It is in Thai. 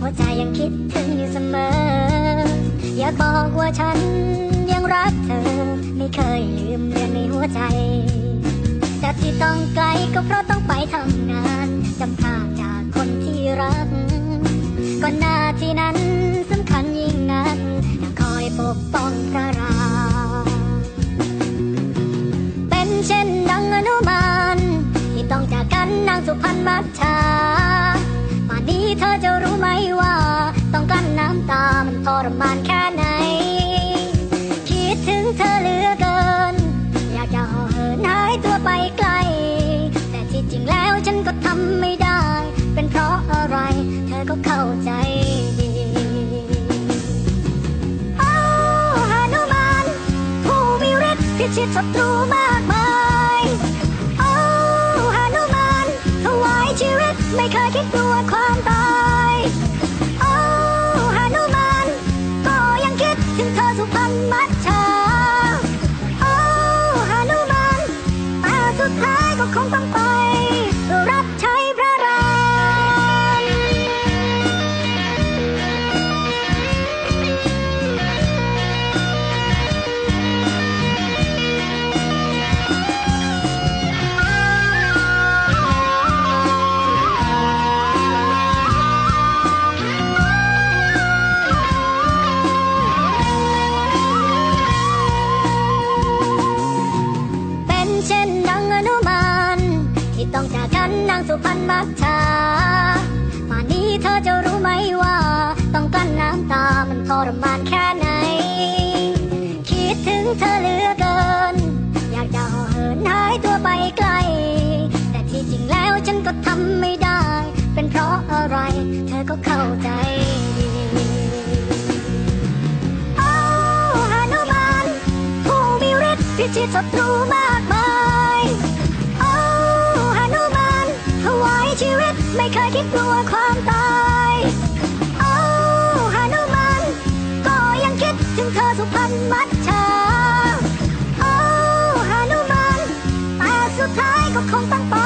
หัวใจยังคิดถึงอยู่เสมอ อยากบอกว่าฉันยังรักเธอ ไม่เคยลืมเรื่องในหัวใจแต่ที่ต้องไกลก็เพราะต้องไปทำงานจำพาจากคนที่รัก ก่อนหน้าที่นั้นสำคัญยิ่งนักอยากคอยปกป้องพระราเป็นเช่นดังอนุมานที่ต้องจากกันนางสุพรรณมัชชา นี้เธอจะรู้ไหมว่า ต้องกลั้นน้ำตามันทรมานแค่ไหน คิดถึงเธอเหลือเกิน อยากจะห่อเหินหายตัวไปไกล แต่ที่จริงแล้วฉันก็ทำไม่ได้ เป็นเพราะอะไร เธอก็เข้าใจดีโอ้หานุมานผู้มีฤทธิ์พิชิตศัตรูมากมาย ไม่เคยคิดกลัวความตาย สุพรรณมัชชาป่านนี้เธอจะรู้ไหมว่า ต้องกลั้นน้ำตามันทรมานแค่ไหน คิดถึงเธอเหลือเกิน อยากจะห่อเหินหายตัวไปไกล แต่ที่จริงแล้วฉันก็ทำไม่ได้ เป็นเพราะอะไร เธอก็เข้าใจโอ้หานุมานผู้มีฤทธิ์พิชิตศัตรูมากมาย ไม่เคยคิดกลัวความตายโอ้ฮานุมานก็ยังคิดถึงเธอสุพรรณมัจฉาโอ้ฮานุมานแต่สุดท้ายก็คงต้องป